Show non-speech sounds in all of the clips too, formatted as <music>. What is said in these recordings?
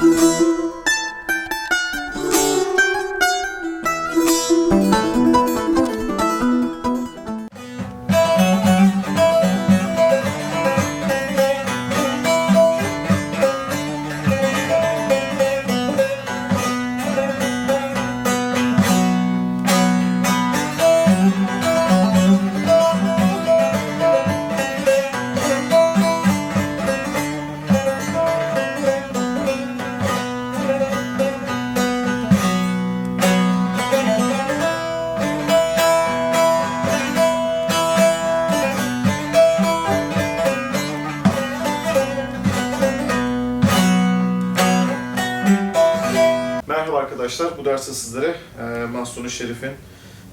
Música arkadaşlar, bu derste sizlere e, Mahsuni Şerif'in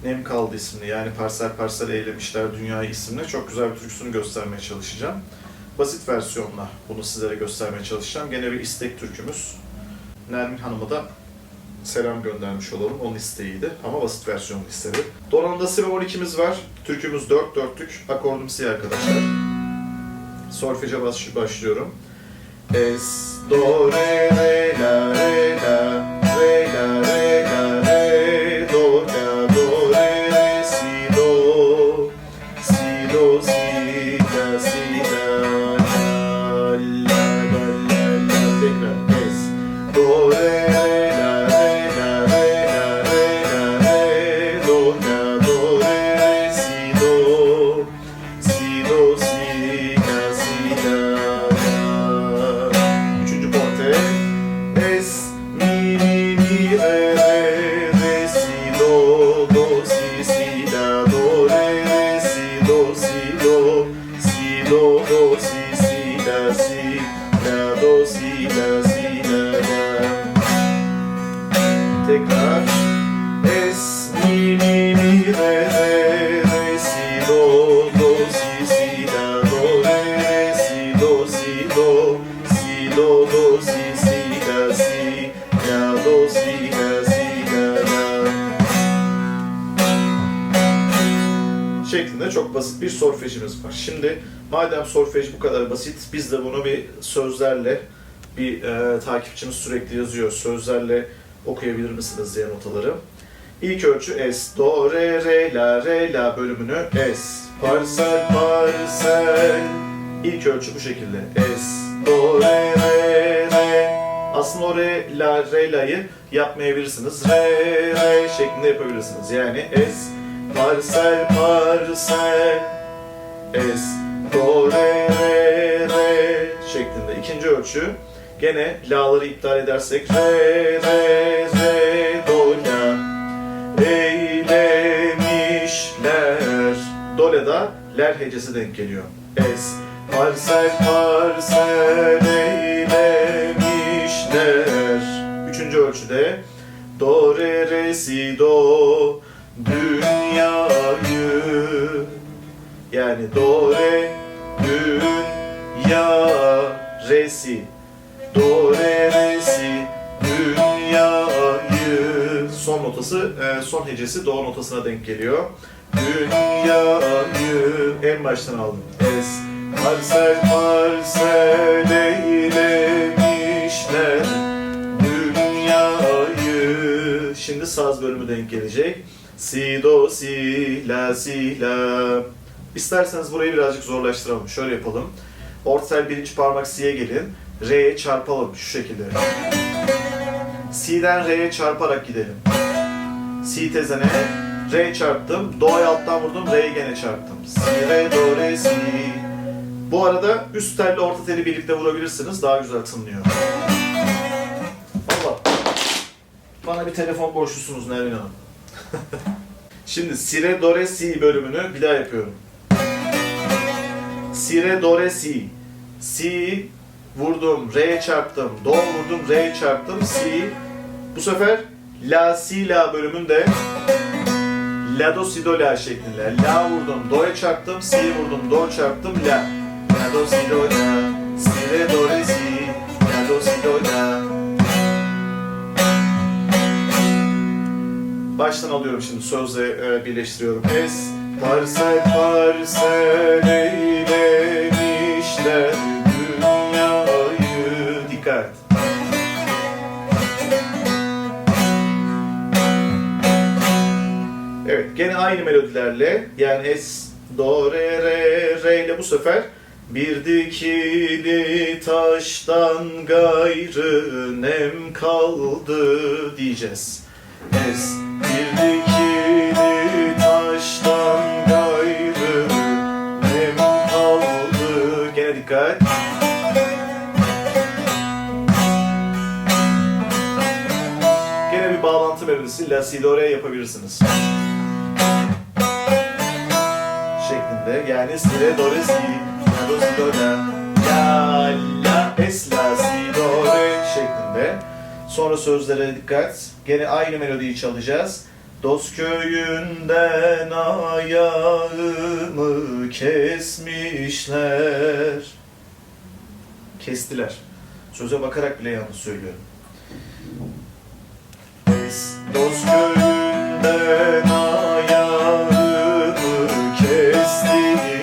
Nem Kaldı isimli yani Parsel Parsel Eylemişler Dünyayı isimli çok güzel bir türküsünü göstermeye çalışacağım. Basit versiyonla bunu sizlere göstermeye çalışacağım. Gene bir istek türkümüz. Nermin Hanım'a da selam göndermiş olalım. Onun isteğiydi ama basit versiyonunu istedi. Donanımda si ve 12'miz var. Türkümüz 4 dörtlük. Akordum si arkadaşlar. Solfeje baş, başlıyorum. Es, do, re, re, la, re, la, do, si, si, la, si, la, do, si, la, si, la, la. Tekrar. Es, mi, mi, mi, re, re, re, si, do, do, si, si, la, do, re, re, si, do, si, do, si, do, do, si, si, Şeklinde çok basit bir solfejimiz var. Şimdi madem solfej bu kadar basit, biz de bunu bir sözlerle, bir e, takipçimiz sürekli yazıyor, sözlerle okuyabilir misiniz diye notaları. İlk ölçü es, do, re, re, la, re, la bölümünü es, parsel, parsel. İlk ölçü bu şekilde. Es, do, re, re, re. Aslında o re, la, re, la'yı yapmayabilirsiniz. Re, re şeklinde yapabilirsiniz. Yani es, parsel, parsel. Es, do, re, re, re şeklinde. İkinci ölçü. Gene la'ları iptal edersek re, re, re, do, la eylemişler. Do'le da ler hecesi denk geliyor. Es, parsel parsel eylemişler. Üçüncü ölçüde do, re, re, si, do yani do, re, dünya, re, si do, re, re, si dünyayı son notası, e, son hecesi do notasına denk geliyor. Dünyayı en baştan aldım. Es, parsel parsel eylemişler dünyayı. Şimdi saz bölümü denk gelecek. Si, do, si, la, si, la. İsterseniz burayı birazcık zorlaştıralım. Şöyle yapalım. Orta birinci parmak si'ye gelin. Re'ye çarpalım şu şekilde. Si'den Re'ye çarparak gidelim. Si tezene, Re çarptım, Do'ya alttan vurdum, Re'ye gene çarptım. Si, Re, Do, Re, Si. Bu arada üst telle orta teli birlikte vurabilirsiniz, daha güzel tınlıyor. Allah. Bana bir telefon borçlusunuz Nermin Hanım. <laughs> Şimdi Si, Re, Do, Re, Si bölümünü bir daha yapıyorum. Si, Re, Do, Re, Si. Si, vurdum, Re'ye çarptım, Do vurdum, Re'ye çarptım, Si. Bu sefer La, Si, La bölümünde La, Do, Si, Do, La şeklinde. La vurdum, Do'ya çarptım, Si vurdum, Do çarptım, La. La, Do, Si, Do, La. Si, Re, Do, Re, Si. La, Do, Si, Do, La. Baştan alıyorum şimdi sözle e, birleştiriyorum. Es, Parsel parsel eylemişler dünyayı Dikkat! Evet gene aynı melodilerle yani es, do, re, re, re ile bu sefer bir dikili taştan gayrı nem kaldı diyeceğiz. Es bir dikili melodisi La Si Do Re yapabilirsiniz. Şeklinde yani Si Re Do Re Si La Do Si Do La La La Es La Si Do Re şeklinde. Sonra sözlere dikkat. Gene aynı melodiyi çalacağız. Dost köyünden ayağımı kesmişler. Kestiler. Söze bakarak bile yanlış söylüyorum. Dost köyünden kestiler.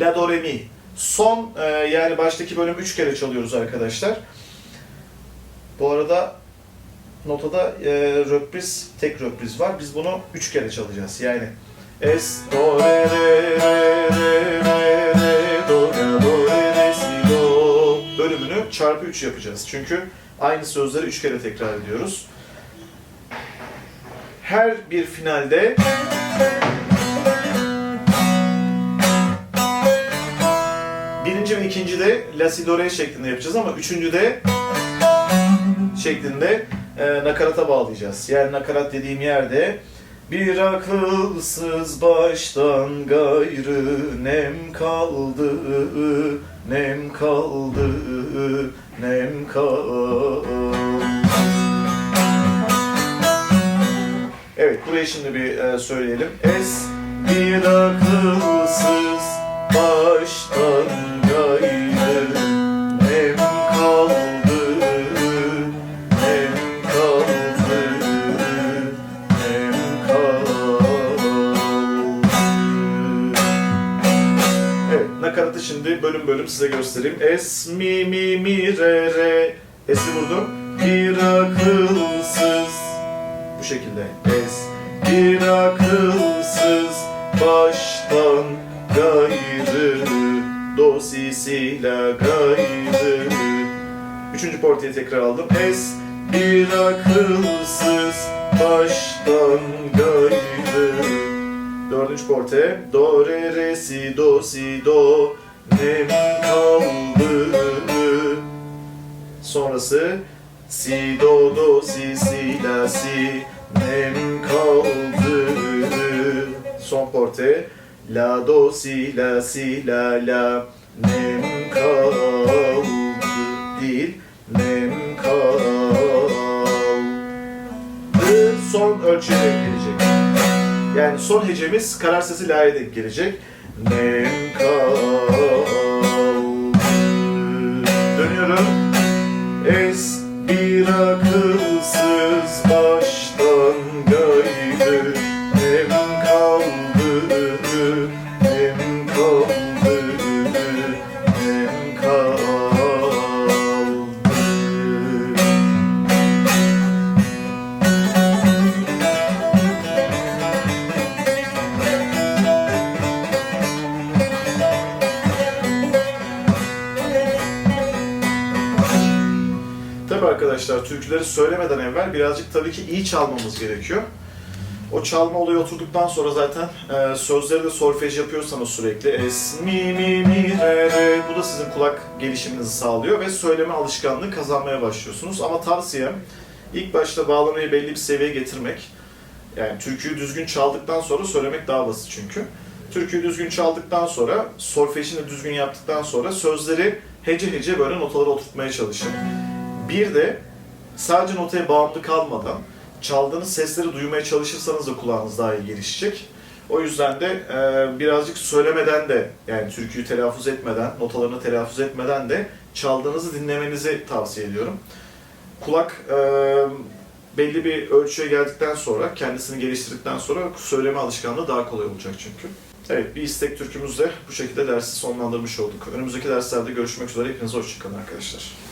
La do re mi. Son e, yani baştaki bölüm 3 kere çalıyoruz arkadaşlar. Bu arada notada e, röpriz, tek röpriz var. Biz bunu 3 kere çalacağız. Yani Es, do, re, re, re, re, çarpı 3 yapacağız. Çünkü aynı sözleri 3 kere tekrar ediyoruz. Her bir finalde birinci ve ikinci de la si do re şeklinde yapacağız ama üçüncü de şeklinde e, nakarata bağlayacağız. Yani nakarat dediğim yerde bir akılsız baştan gayrı nem kaldı, nem kaldı, nem kaldı. Evet, burayı şimdi bir e, söyleyelim. Es bir akılsız baştan nakaratı şimdi bölüm bölüm size göstereyim. Es, mi, mi, mi, re, re. Es'i vurdum. Bir akılsız bu şekilde. Es bir akılsız baştan gayrı do si si la gayrı. Üçüncü portayı tekrar aldım. Es bir akılsız baştan gayrı. Dördüncü porte. Do re re si do si do. Nem kaldı. Sonrası Si do do si si la si. Nem kaldı Son porte La do si la si la la. Nem kaldı Değil. Nem kaldı Son ölçüye gelecek Yani son hecemiz karar sesi la'ya denk gelecek. Nem Dönüyorum. Es bir akılsız baştan gayrı Hem kaldı, arkadaşlar türküleri söylemeden evvel birazcık tabii ki iyi çalmamız gerekiyor. O çalma olayı oturduktan sonra zaten e, sözleri de solfej yapıyorsanız sürekli es, mi, mi, mi, re, re bu da sizin kulak gelişiminizi sağlıyor ve söyleme alışkanlığı kazanmaya başlıyorsunuz. Ama tavsiyem ilk başta bağlamayı belli bir seviyeye getirmek. Yani türküyü düzgün çaldıktan sonra söylemek daha basit çünkü. Türküyü düzgün çaldıktan sonra, solfejini düzgün yaptıktan sonra sözleri hece hece böyle notalara oturtmaya çalışın. Bir de sadece notaya bağımlı kalmadan çaldığınız sesleri duymaya çalışırsanız da kulağınız daha iyi gelişecek. O yüzden de e, birazcık söylemeden de yani türküyü telaffuz etmeden, notalarını telaffuz etmeden de çaldığınızı dinlemenizi tavsiye ediyorum. Kulak e, belli bir ölçüye geldikten sonra, kendisini geliştirdikten sonra söyleme alışkanlığı daha kolay olacak çünkü. Evet, bir istek türkümüzle bu şekilde dersi sonlandırmış olduk. Önümüzdeki derslerde görüşmek üzere. Hepinize hoşçakalın arkadaşlar.